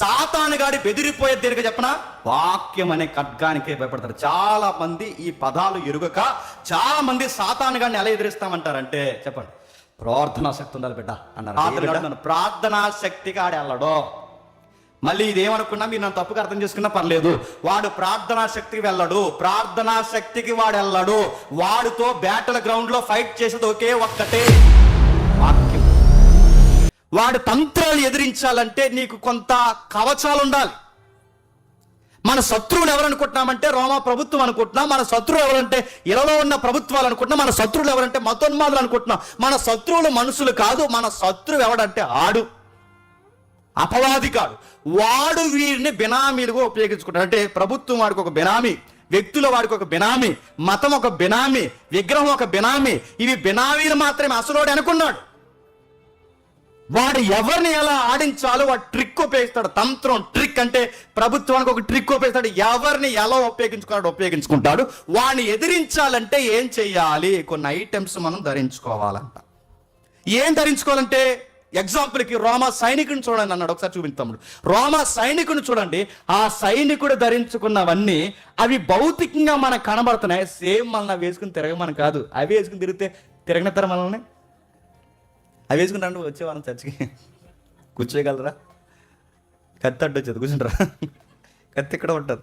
సాతానుగాడి బెదిరిపోయే దీనికి చెప్పనా? వాక్యం అనే ఖడ్గానికే భయపడతారు. చాలా మంది ఈ పదాలు ఎరుగక చాలా మంది సాతానుగాడిని ఎలా ఎదిరిస్తామంటారంటే చెప్పండి. ప్రార్థనా శక్తి ఉండాలి బిడ్డ అన్నారు? ప్రార్థనా శక్తిగా ఆడి వెళ్ళడు మళ్ళీ ఇదేమనుకున్నా మీరు నన్ను తప్పుగా అర్థం చేసుకున్నా పర్లేదు. వాడు ప్రార్థనా శక్తికి వెళ్ళడు. ప్రార్థనా శక్తికి వాడు వెళ్ళడు. వాడితో బ్యాటల్ గ్రౌండ్లో ఫైట్ చేసేది ఒకే ఒక్కటే. వాడి తంత్రాలు ఎదిరించాలంటే నీకు కొంత కవచాలు ఉండాలి. మన శత్రువులు ఎవరనుకుంటున్నామంటే రోమా ప్రభుత్వం అనుకుంటున్నాం మన శత్రువులు ఎవరంటే ఇలలో ఉన్న ప్రభుత్వాలు అనుకుంటున్నాం మన శత్రువులు ఎవరంటే మతోన్మాదులు అనుకుంటున్నాం. మన శత్రువులు మనుషులు కాదు మన శత్రువు ఎవడంటే ఆడు. అపవాది కాడు. వాడు వీరిని బినామీలుగా ఉపయోగించుకుంటాడు. అంటే ప్రభుత్వం వాడికి ఒక బినామీ వ్యక్తుల వాడికి ఒక బినామీ మతం ఒక బినామీ విగ్రహం ఒక బినామీ ఇవి బినామీలు మాత్రమే అసలోడు అనుకున్నాడు. వాడు ఎవరిని ఎలా ఆడించాలో వాడు ట్రిక్ ఉపయోగిస్తాడు తంత్రం ట్రిక్ అంటే ప్రభుత్వానికి ఒక ట్రిక్ ఉపయోగిస్తాడు ఎవరిని ఎలా ఉపయోగించుకున్నాడు ఉపయోగించుకుంటాడు. వాడిని ఎదిరించాలంటే ఏం చేయాలి? కొన్ని ఐటమ్స్ మనం ధరించుకోవాలంట. ఏం ధరించుకోవాలంటే ఎగ్జాంపుల్కి రోమా సైనికుని చూడండి అన్నాడు. ఒకసారి చూపిస్తాము రోమా సైనికుని చూడండి. ఆ సైనికుడు ధరించుకున్నవన్నీ అవి భౌతికంగా మనకు కనబడుతున్నాయి. సేమ్ మనల్ని వేసుకుని తిరగమని కాదు. అవి వేసుకుని తిరిగితే తిరగనిస్తారు మనల్ని అవి వేసుకుంటాను వచ్చేవారం చర్చికి? కూర్చోగలరా కత్తి అడ్డు వచ్చేది కూర్చుంటారా? కత్తి ఇక్కడ ఉంటుంది.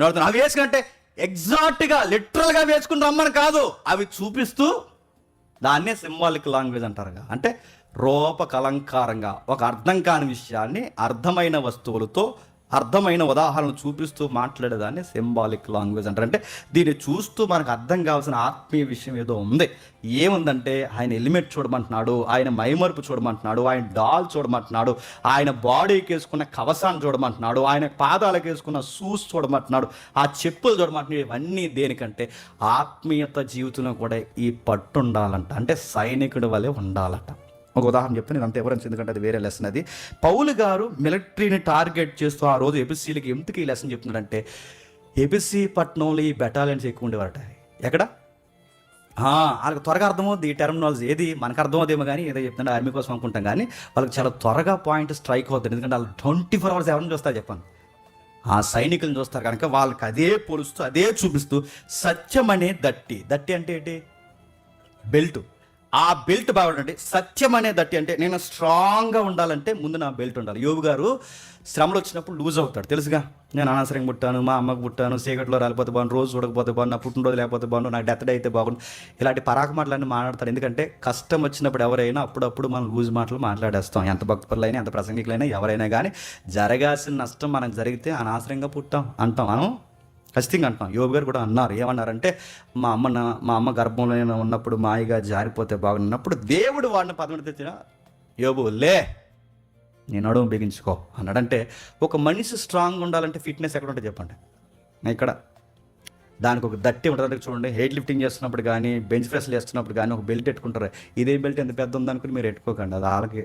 నడుతున్నా అవి వేసుకుంటే ఎగ్జాక్ట్గా లిటరల్గా వేసుకుని రమ్మని కాదు. అవి చూపిస్తూ దాన్నే సింబాలిక్ లాంగ్వేజ్ అంటారుగా. అంటే రూపకలంకారంగా ఒక అర్థం కాని విషయాన్ని అర్థమైన వస్తువులతో అర్థమైన ఉదాహరణ చూపిస్తూ మాట్లాడేదాన్ని సింబాలిక్ లాంగ్వేజ్ అంటారు. అంటే దీన్ని చూస్తూ మనకు అర్థం కావాల్సిన ఆత్మీయ విషయం ఏదో ఉంది. ఏముందంటే ఆయన ఎలిమెంట్ చూడమంటున్నాడు ఆయన మైమరుపు చూడమంటున్నాడు ఆయన డాల్ చూడమంటున్నాడు ఆయన బాడీకి వేసుకున్న కవసాన్ని చూడమంటున్నాడు ఆయన పాదాలకు వేసుకున్న షూస్ చూడమంటున్నాడు ఆ చెప్పులు చూడమంటున్నాడు ఇవన్నీ దేనికంటే ఆత్మీయత జీవితంలో కూడా ఈ పట్టు ఉండాలంట. అంటే సైనికుడి వలె ఉండాలట. ఒక ఉదాహరణ చెప్తే నేను అంత ఎవరైనా ఎందుకంటే అది వేరే లెసన్ అది. పౌలు గారు మిలిటరీని టార్గెట్ చేస్తూ ఆ రోజు ఎపిసీలకి ఎందుకు ఈ లెసన్ చెప్తున్నాడంటే ఎపిసి పట్టణంలో ఈ బెటాలియన్స్ ఎక్కువ ఉండేవారట. ఎక్కడ? వాళ్ళకి త్వరగా అర్థమవుద్ది ఈ టెర్మినాలజీ ఏది? మనకు అర్థమవుదేమో కానీ ఏదో చెప్తుంటే ఆర్మీ కోసం అనుకుంటాం కానీ వాళ్ళకి చాలా త్వరగా పాయింట్ స్ట్రైక్ అవుతుంది. ఎందుకంటే వాళ్ళు ట్వంటీ ఫోర్ అవర్స్ ఎవరిని చూస్తారు చెప్పండి? ఆ సైనికులను చూస్తారు కనుక వాళ్ళకి అదే పోలుస్తూ అదే చూపిస్తూ సత్యం అనే దట్టి. దట్టి అంటే ఏంటి? బెల్ట్. ఆ బెల్ట్ బాగుండండి సత్యం అనే దట్టి అంటే నేను స్ట్రాంగ్గా ఉండాలంటే ముందు నా బెల్ట్ ఉండాలి. యోగు గారు శ్రమలు వచ్చినప్పుడు లూజ్ అవుతాడు. తెలుసుగా? నేను అనవసరంగా పుట్టాను మా అమ్మకు పుట్టాను చీకట్లో రాలిపోతే బాగుండు రోజు చూడకపోతే బాగుండు నా పుట్టినరోజు లేకపోతే బాగుండు నాకు డెత్ డే అయితే బాగుండు. ఇలాంటి పరాక మాటలన్నీ మాట్లాడతాడు. ఎందుకంటే కష్టం వచ్చినప్పుడు ఎవరైనా అప్పుడప్పుడు మనం లూజ్ మాటలు మాట్లాడేస్తాం. ఎంత భక్తులైనా ఎంత ప్రసంగికులైనా ఎవరైనా కానీ జరగాల్సిన నష్టం మనకు జరిగితే అనవసరంగా పుట్టాం అంటాం. మనం ఖచ్చితంగా అంటున్నాం యోగి గారు కూడా అన్నారు. ఏమన్నారంటే మా అమ్మ మా అమ్మ గర్భంలో ఉన్నప్పుడు మాయగా జారిపోతే బాగున్నప్పుడు దేవుడు వాడిని పదవి తెచ్చిన యోబు లే నేను నడుము బిగించుకో అన్నాడంటే ఒక మనిషి స్ట్రాంగ్ ఉండాలంటే ఫిట్నెస్ ఎక్కడ ఉంటుంది చెప్పండి ఇక్కడ. దానికి ఒక దట్టి ఉంటుంది. చూడండి హెయిట్ లిఫ్టింగ్ చేస్తున్నప్పుడు కానీ బెంచ్ ప్రెస్లు చేస్తున్నప్పుడు కానీ ఒక బెల్ట్ పెట్టుకుంటారు. ఇదే బెల్ట్ ఎంత పెద్ద ఉందనుకుని మీరు పెట్టుకోకండి. అది వాళ్ళకి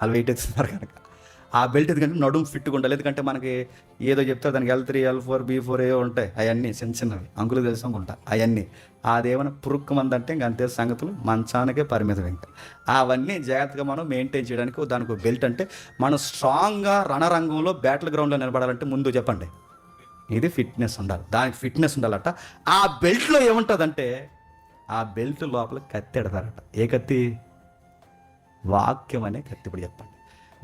వాళ్ళు వెయిట్ ఎత్తున్నారు కనుక. ఆ బెల్ట్ ఎందుకంటే నడుము ఫిట్గా ఉండాలి. ఎందుకంటే మనకి ఏదో చెప్తారు దానికి L three L four B four ఏవో ఉంటాయి. అవన్నీ చిన్న చిన్నవి. అంకులు తెలుసు అనుకుంటా అవన్నీ అదేమైనా పురుక్కు మంది అంటే ఇంక అంతే సంగతులు. మంచానికే పరిమితం ఇంకా. అవన్నీ జాగ్రత్తగా మనం మెయింటైన్ చేయడానికి దానికి ఒక బెల్ట్ అంటే మనం స్ట్రాంగ్గా రణరంగంలో బ్యాటిల్ గ్రౌండ్లో నిలబడాలంటే ముందు చెప్పండి. ఇది ఫిట్నెస్ ఉండాలి. దానికి ఫిట్నెస్ ఉండాలట. ఆ బెల్ట్లో ఏముంటుందంటే ఆ బెల్ట్ లోపల కత్తి ఎడతారట. ఏ కత్తి? వాక్యం అనే కత్తి ఇప్పుడు చెప్పండి.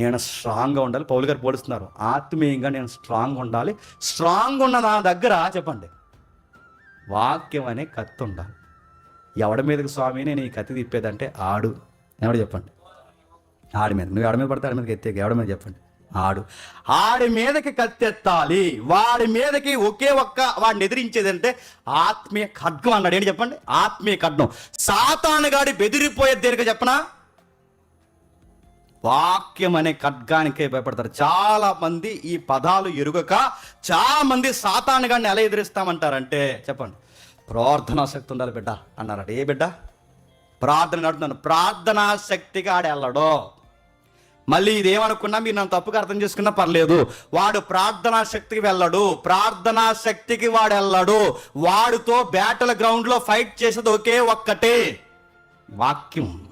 నేను స్ట్రాంగ్గా ఉండాలి. పౌలు గారు పోలుస్తున్నారు. ఆత్మీయంగా నేను స్ట్రాంగ్ ఉండాలి. స్ట్రాంగ్ ఉన్న నా దగ్గర చెప్పండి. వాక్యం అనే కత్తి ఉండాలి. ఎవడి మీదకి స్వామి? నేను ఈ కత్తి తిప్పేదంటే ఆడు. ఎవడు చెప్పండి? ఆడి మీద. నువ్వు ఎవడి మీద పడితే ఆడి మీదకి ఎత్తే ఎవడి మీద చెప్పండి? ఆడు. ఆడి మీదకి కత్తెత్తాలి వాడి మీదకి ఒకే ఒక్క వాడిని ఎదిరించేది అంటే ఆత్మీయ ఖడ్గం అన్నాడు. ఏంటి చెప్పండి? ఆత్మీయ ఖడ్గం. సాతానుగాడి బెదిరిపోయే దేనికి చెప్పనా? వాక్యం అనే ఖడ్గానికే భయపడతారు. చాలా మంది ఈ పదాలు ఎరుగక చాలా మంది సాతానుగాడిని ఎలా ఎదిరిస్తామంటారంటే చెప్పండి. ప్రార్థనా శక్తి ఉండాలి బిడ్డ అన్నారట. ఏ బిడ్డ? ప్రార్థన నడుతున్నాను ప్రార్థనా శక్తిగా ఆడెళ్ళడు వెళ్ళడు. మళ్ళీ ఇదేమనుకున్నా మీరు నన్ను తప్పుగా అర్థం చేసుకున్నా పర్లేదు. వాడు ప్రార్థనా శక్తికి వెళ్ళడు. ప్రార్థనా శక్తికి వాడు వెళ్ళడు. వాడితో బ్యాటల గ్రౌండ్లో ఫైట్ చేసేది ఒకే ఒక్కటే. వాక్యం.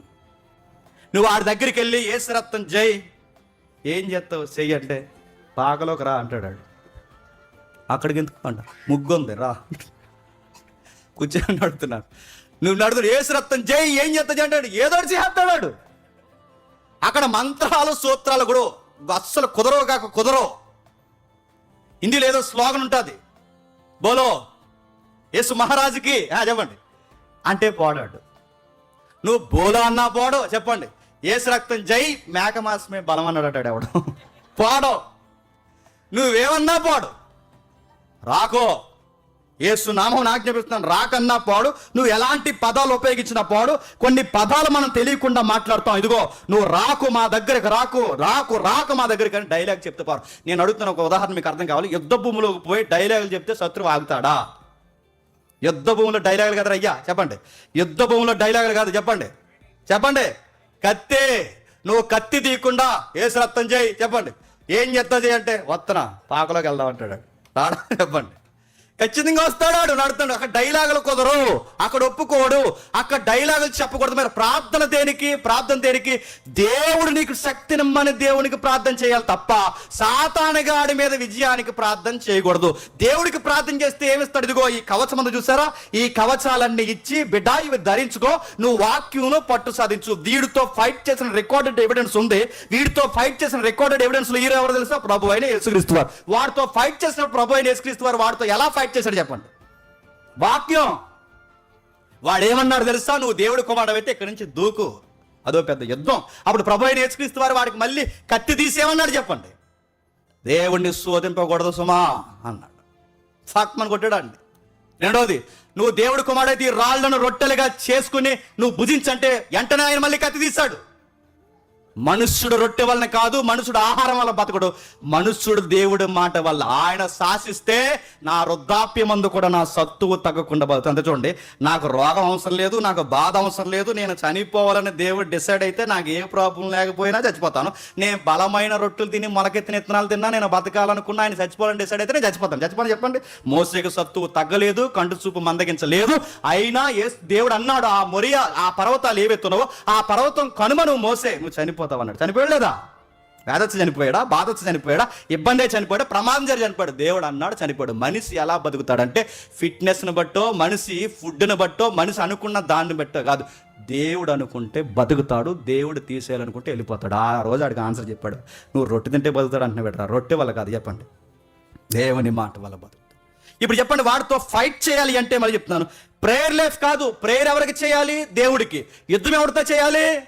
నువ్వు వాడి దగ్గరికి వెళ్ళి ఏసు రక్తం జై. ఏం చేస్తావు? చెయ్యి అంటే పాకలోకి రా అంటాడు అక్కడికి ఎందుకు అంట ముగ్గుంది రా. కూర్చొని నడుతున్నాడు. నువ్వు నడుతుడు ఏసు రక్తం జై ఏం చేస్తా అంటాడు. ఏదో చేస్తాడు అక్కడ మంత్రాలు సూత్రాలు కూడా అస్సలు కుదరవు కాక కుదరవు. హిందీలో ఏదో స్లోగన్ ఉంటుంది. బోలో యేసు మహారాజుకి ఆ, చెప్పండి. అంటే పోడాడు. నువ్వు బోలో అన్నా పోడు చెప్పండి. ఏసు రక్తం జై మేక మాసమే బలం అన్నాడు ఎవడు? పోడు. నువ్వేమన్నా పోడు. రాకో. ఏసు నామం ఆజ్ఞాపిస్తున్నాను రాకన్నా పోడు. నువ్వు ఎలాంటి పదాలు ఉపయోగించిన పోడు. కొన్ని పదాలు మనం తెలియకుండా మాట్లాడతాం. ఇదిగో నువ్వు రాకు మా దగ్గరికి రాకు. రాకు రాకు మా దగ్గరికి అని డైలాగ్ చెప్తే పారు నేను అడుగుతున్న ఒక ఉదాహరణ మీకు అర్థం కావాలి. యుద్ధ భూమిలోకి పోయి డైలాగులు చెప్తే శత్రువు ఆగుతాడా? యుద్ధ భూమిలో డైలాగులు కదా అయ్యా. చెప్పండి. యుద్ధ భూమిలో డైలాగులు కాదు. చెప్పండి. చెప్పండి. కత్తి నువ్వు కత్తి తీయకుండా ఏసు రక్తం చేయి చెప్పండి. ఏం చేస్తా చేయంటే వస్తున్నా పాకలోకి వెళ్దాం అంటాడు. రాడా చెప్పండి. ఖచ్చితంగా వస్తాడు వాడు నడుతాడు అక్కడ డైలాగులు కుదరు అక్కడ ఒప్పుకోడు. అక్కడ డైలాగులు చెప్పకూడదు. మరి ప్రార్థన దేనికి? ప్రార్థన దేనికి? దేవుడు నీకు శక్తినిమ్మని దేవునికి ప్రార్థన చేయాలి తప్ప సాతానగాడి మీద విజయానికి ప్రార్థన చేయకూడదు. దేవుడికి ప్రార్థన చేస్తే ఏమిస్తాడు? ఇదిగో ఈ కవచం అందు చూసారా? ఈ కవచాలన్నీ ఇచ్చి బిడ్డ ఇవి ధరించుకో. నువ్వు వాక్యంలో పట్టు సాధించు. వీడితో ఫైట్ చేసిన రికార్డెడ్ ఎవిడెన్స్ ఉంది. వీడితో ఫైట్ చేసిన రికార్డెడ్ ఎవిడెన్స్లో ఎవరు తెలుసా? ప్రభు అయిన యేసుక్రీస్తు వారు. వాడితో ఫైట్ చేసిన ప్రభు అయిన యేసుక్రీస్తు వారు. వాడితో ఎలా ఫైట్ చేశాడు చెప్పండి. వాక్యం. వాడేమన్నాడు తెలుసా? నువ్వు దేవుడి కుమారుడు అయితే ఇక్కడి నుంచి దూకు. అదో పెద్ద యుద్ధం. అప్పుడు ప్రభు అయిన యేసుక్రీస్తు వారు వాడికి మళ్ళీ కత్తి తీసేమన్నాడు చెప్పండి. దేవుణ్ణి శోధింపకూడదు సుమా అన్నాడు. ఫాక్మని కొట్టాడు అండి రెండోది నువ్వు దేవుడి కుమారుడైతే ఈ రాళ్ళను రొట్టెలుగా చేసుకుని నువ్వు భుజించంటే వెంటనే ఆయన మళ్ళీ కత్తి తీశాడు. మనుష్యుడు రొట్టె వలన కాదు మనుషుడు ఆహారం వల్ల బతకడు. మనుష్యుడు దేవుడి మాట వల్ల ఆయన శాసిస్తే నా వృద్ధాప్యమందు కూడా నా సత్తువు తగ్గకుండా బతుకు. అంత చూడండి నాకు రోగం అవసరం లేదు నాకు బాధ అవసరం లేదు నేను చనిపోవాలని దేవుడు డిసైడ్ అయితే నాకు ఏ ప్రాబ్లం లేకపోయినా చచ్చిపోతాను. నేను బలమైన రొట్టెలు తిని మొలకెత్తిన ఇత్తనాలు తిన్నా నేను బతకాలనుకున్నా ఆయన చచ్చిపోవాలని డిసైడ్ అయితే నేను చచ్చిపోతాను. చచ్చిపోతాను చెప్పండి. మోసేకి సత్తువు తగ్గలేదు కంటి చూపు మందగించలేదు. అయినా ఏ దేవుడు అన్నాడు ఆ మొరియా ఆ పర్వతాలు ఏవెత్తున్నావో ఆ పర్వతం కనుమ నువ్వు మోసే. నువ్వు చనిపోతావు అన్నాడు చనిపోయాడు లేదా వేదొచ్చి చనిపోయాడా? బాధ వచ్చి చనిపోయాడా? ఇబ్బంది చనిపోయాడా? ప్రమాదం జరిగి చనిపోయాడు. దేవుడు అన్నాడు చనిపోయాడు. మనిషి ఎలా బతుకుతాడంటే ఫిట్నెస్ను బట్టో మనిషి ఫుడ్ను బట్టో మనిషి అనుకున్న దాన్ని బట్టో కాదు. దేవుడు అనుకుంటే బతుకుతాడు దేవుడు తీసేయాలనుకుంటే వెళ్ళిపోతాడు. ఆ రోజు ఆడికి ఆన్సర్ చెప్పాడు. నువ్వు రొట్టె తింటే బతుకుతాడు అంటున్నా పెట్టరా రొట్టె వల్ల కాదు చెప్పండి. దేవుని మాట వల్ల బతుకు ఇప్పుడు చెప్పండి వాడితో ఫైట్ చేయాలి అంటే మళ్ళీ చెప్తున్నాను. ప్రేయర్ లైఫ్ కాదు ప్రేయర్ ఎవరికి చేయాలి? దేవుడికి. యుద్ధం ఎవరితో చేయాలి?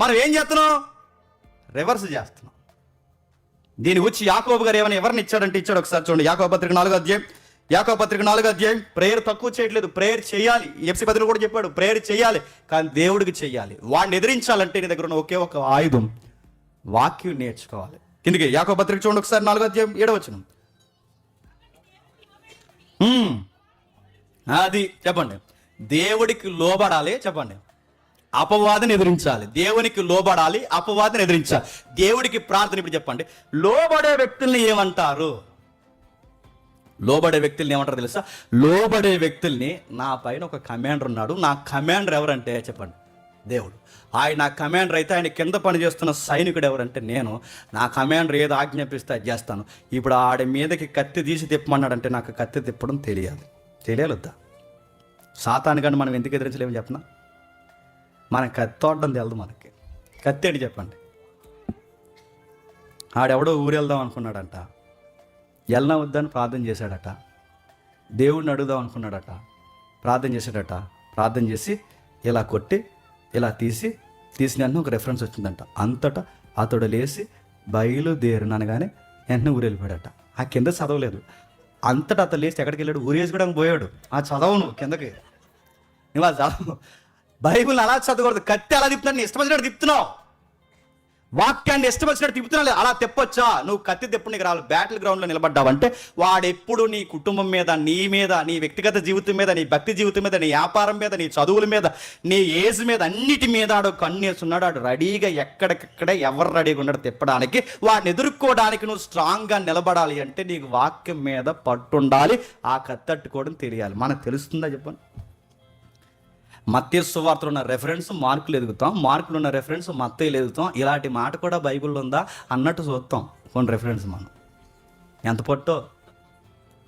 మనం ఏం చేస్తున్నాం? రివర్స్ చేస్తున్నాం. దీని గురించి యాకోబు గారు ఏమైనా ఎవరిని ఇచ్చాడంటే ఇచ్చాడు ఒకసారి చూడండి. యాకోబ పత్రిక నాలుగో అధ్యాయం. యాకోబ పత్రిక నాలుగో అధ్యాయం. ప్రేయర్ తక్కువ చేయట్లేదు. ప్రేయర్ చేయాలి. ఎఫ్సి పత్రిక కూడా చెప్పాడు. ప్రేయర్ చేయాలి. కానీ దేవుడికి చేయాలి. వాడిని ఎదిరించాలంటే నీ దగ్గర ఉన్న ఒకే ఒక ఆయుధం. వాక్యం నేర్చుకోవాలి. కిందికి యాకో పత్రిక చూడండి ఒకసారి నాలుగో అధ్యాయం. ఏడవచ్చును అది చెప్పండి. దేవుడికి లోబడాలి. చెప్పండి. అపవాదం ఎదిరించాలి. దేవునికి లోబడాలి అపవాదం ఎదిరించాలి. దేవుడికి ప్రార్థన ఇప్పుడు చెప్పండి. లోబడే వ్యక్తుల్ని ఏమంటారు? లోబడే వ్యక్తుల్ని ఏమంటారు తెలుసా? లోబడే వ్యక్తుల్ని నా పైన ఒక కమాండర్ ఉన్నాడు. నా కమాండర్ ఎవరంటే చెప్పండి. దేవుడు. ఆయన కమాండర్ అయితే ఆయన కింద పని చేస్తున్న సైనికుడు ఎవరంటే నేను. నా కమాండర్ ఏదో ఆజ్ఞాపిస్తే అది చేస్తాను. ఇప్పుడు ఆడి మీదకి కత్తి తీసి తిప్పమన్నాడంటే నాకు కత్తి తిప్పడం తెలియాలి. తెలియాలి సాతాను కానీ మనం ఎందుకు ఎదిరించలేము చెప్పనా? మనం కత్తి తోడడం తెలదు మనకి. కత్తి అని చెప్పండి. ఆడెవడో ఊరెళ్దాం అనుకున్నాడంట. వెళ్ళినా వద్దని ప్రార్థన చేశాడట. దేవుడిని అడుగుదాం అనుకున్నాడట. ప్రార్థన చేశాడట. ప్రార్థన చేసి ఇలా కొట్టి ఇలా తీసి తీసిన ఒక రెఫరెన్స్ వచ్చిందంట. అంతటా అతడు లేచి బయలుదేరిన అనగానే వెంటనే ఊరు వెళ్ళిపోయాడట ఆ కింద చదవలేదు. అంతటా అతను లేచి ఎక్కడికి వెళ్ళాడు? ఊరేసుకోవడానికి పోయాడు. ఆ చదవను కిందకి. నువ్వు ఆ చదవు బైబిల్ అలా చదవకూడదు. కత్తి అలా తిప్పుతున్నాడు నీ ఇష్టం తిప్పుతున్నావు. వాక్యాన్ని ఇష్టం తిప్పుతున్నా తిప్పుతున్నావు అలా తెప్పొచ్చా? నువ్వు కత్తి తెప్పుడు నీకు రావాలి బ్యాటిల్ గ్రౌండ్లో నిలబడ్డావంటే వాడెప్పుడు నీ కుటుంబం మీద నీ మీద నీ వ్యక్తిగత జీవితం మీద నీ భక్తి జీవితం మీద నీ వ్యాపారం మీద నీ చదువుల మీద నీ ఏజ్ మీద అన్నిటి మీద ఆడు కన్నేస్తున్నాడు ఆడు రెడీగా ఎక్కడికక్కడే ఎవరు రెడీగా ఉన్నాడు తిప్పడానికి. వాడిని ఎదుర్కోవడానికి నువ్వు స్ట్రాంగ్గా నిలబడాలి అంటే నీకు వాక్యం మీద పట్టుండాలి. ఆ కత్తి అట్టుకోవడం తెలియాలి. మనకు తెలుస్తుందా చెప్పండి? మత్తేసు వార్తలు ఉన్న రెఫరెన్స్ మార్కులు ఎదుగుతాం మార్కులు ఉన్న రెఫరెన్స్ మత్తలు ఎదుగుతాం. ఇలాంటి మాట కూడా బైబిల్లో ఉందా అన్నట్టు చూస్తాం కొన్ని రెఫరెన్స్ మనం. ఎంత పొట్టో?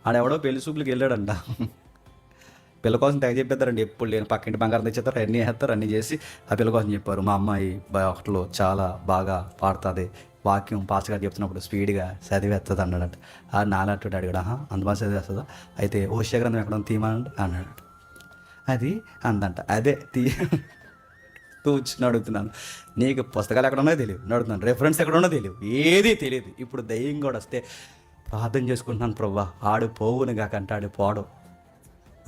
ఆడెవడో పెళ్ళి చూపులకు వెళ్ళాడంట. పిల్ల కోసం తెగ చెప్పేస్తారండి ఎప్పుడు లేని పక్కింటి బంగారం తెచ్చేస్తారు అన్నీ వేస్తారు అన్నీ చేసి ఆ పిల్ల కోసం చెప్పారు. మా అమ్మాయి ఒకటిలో చాలా బాగా పాడుతుంది. వాక్యం పాస్గా చెప్తున్నప్పుడు స్పీడ్గా చదివేస్తుంది అన్నాడట. ఆ నాలంటు అడిగాడు ఆహా చదివేస్తుందా? అయితే ఓషియా గ్రంథం ఎక్కడ తీమానండి అన్నాడు. అది అందంట. అదే తీ తూచి అడుగుతున్నాను నీకు పుస్తకాలు ఎక్కడ ఉన్నాయో తెలియదు అడుగుతున్నాను రెఫరెన్స్ ఎక్కడ ఉన్నో తెలియదు ఏది తెలియదు. ఇప్పుడు దయ్యం కూడా వస్తే ప్రార్థన చేసుకుంటున్నాను ప్రవ్వా ఆడు పోవును కాక అంటాడు పోడు.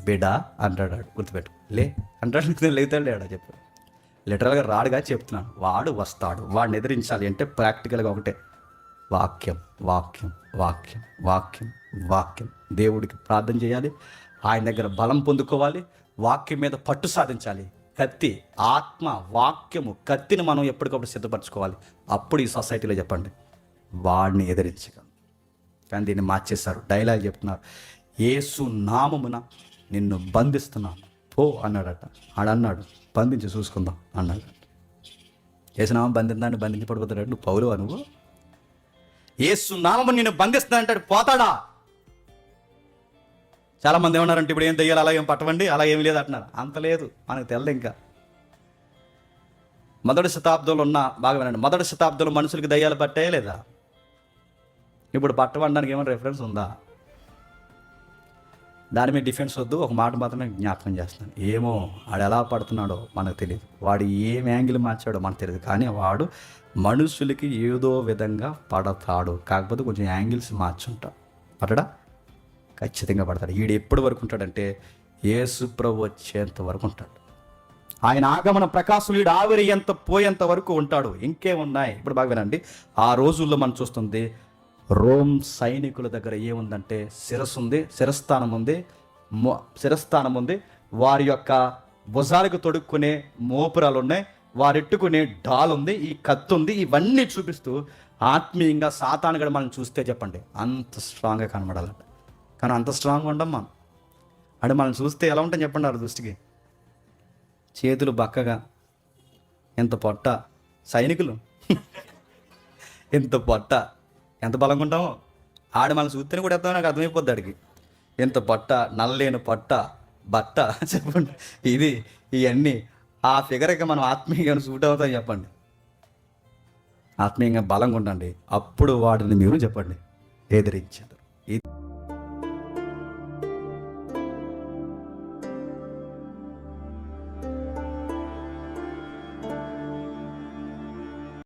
బిడా అంటాడు ఆడు. గుర్తుపెట్టు లే. అంటాడు లేతాడు లేడా చెప్పు. లిటరల్గా రాడుగా చెప్తున్నాను. వాడు వస్తాడు. వాడిని ఎదిరించాలి అంటే ప్రాక్టికల్గా ఒకటే. వాక్యం వాక్యం వాక్యం వాక్యం వాక్యం. దేవుడికి ప్రార్థన చేయాలి. ఆయన దగ్గర బలం పొందుకోవాలి. వాక్యం మీద పట్టు సాధించాలి. కత్తి ఆత్మ వాక్యము కత్తిని మనం ఎప్పటికప్పుడు సిద్ధపరచుకోవాలి. అప్పుడు ఈ సొసైటీలో చెప్పండి. వాడిని ఎదిరించగలం కానీ దీన్ని మార్చేశారు. డైలాగ్ చెప్తున్నారు. ఏసు నామమున నిన్ను బంధిస్తున్నాను. పో అన్నాడట. ఆడన్నాడు బంధించి చూసుకుందాం అన్నాడు. ఏసునామం బంధిందాన్ని బంధించి పడిపోతాడు నువ్వు పౌరువా నువ్వు? ఏసు నామము నిన్ను బంధిస్తున్నా అంటాడు. పోతాడా? చాలా మంది ఏమన్నారంటే ఇప్పుడు ఏం తెయ్యాలి అలా ఏం పట్టవండి అలా ఏం లేదు అంటున్నారు. అంత లేదు మనకు తెలియదు ఇంకా. మొదటి శతాబ్దంలో ఉన్న బాగా వినండి మొదటి శతాబ్దంలో మనుషులకి దయ్యాలు పట్టాయా లేదా? ఇప్పుడు పట్టవడానికి ఏమైనా రెఫరెన్స్ ఉందా? దాని మీద డిఫెన్స్ వద్దు ఒక మాట మాత్రమే జ్ఞాపకం చేస్తున్నాను. ఏమో వాడు ఎలా పడుతున్నాడో మనకు తెలియదు వాడు ఏం యాంగిల్ మార్చాడో మనకు తెలియదు కానీ వాడు మనుషులకి ఏదో విధంగా పడతాడు. కాకపోతే కొంచెం యాంగిల్స్ మార్చుంటాడు పట్టడా? ఖచ్చితంగా పడతాడు. వీడు ఎప్పటి వరకు ఉంటాడంటే యేసు ప్రభు వచ్చేంత వరకు ఉంటాడు. ఆయన ఆగమన ప్రకాశం వీడు ఆవిరి ఎంత పోయేంత వరకు ఉంటాడు. ఇంకేమున్నాయి ఇప్పుడు బాగా వినండి. ఆ రోజుల్లో మనం చూస్తుంది రోమ్ సైనికుల దగ్గర ఏముందంటే శిరస్సు ఉంది శిరస్థానం ఉంది మో- శిరస్థానం ఉంది. వారి యొక్క భుజాలకు తొడుక్కునే మోపురాలు ఉన్నాయి. వారెట్టుకునే డాల్ ఉంది ఈ కత్తి ఉంది. ఇవన్నీ చూపిస్తూ ఆత్మీయంగా సాతాను కూడా మనం చూస్తే చెప్పండి అంత స్ట్రాంగ్గా కనబడాలంట. కానీ అంత స్ట్రాంగ్ ఉండం మనం అంటే మనం చూస్తే ఎలా ఉంటాం చెప్పండి ఆ దృష్టికి. చేతులు బక్కగా ఎంత పొట్ట. సైనికులు. ఎంత పొట్ట. ఎంత బలంగా ఉంటామో. ఆడు మనం చూస్తేనే కూడా ఎత్తామో నాకు అర్థమైపోద్ది ఆడికి. ఎంత పొట్ట నల్లేని పొట్ట బట్ట. చెప్పండి. ఇది ఇవన్నీ. ఆ ఫిగర్కి మనం ఆత్మీయంగా సూట్ అవుతాం చెప్పండి. ఆత్మీయంగా బలంగా ఉండండి. అప్పుడు వాడిని మీరు చెప్పండి. ఎదిరించదు.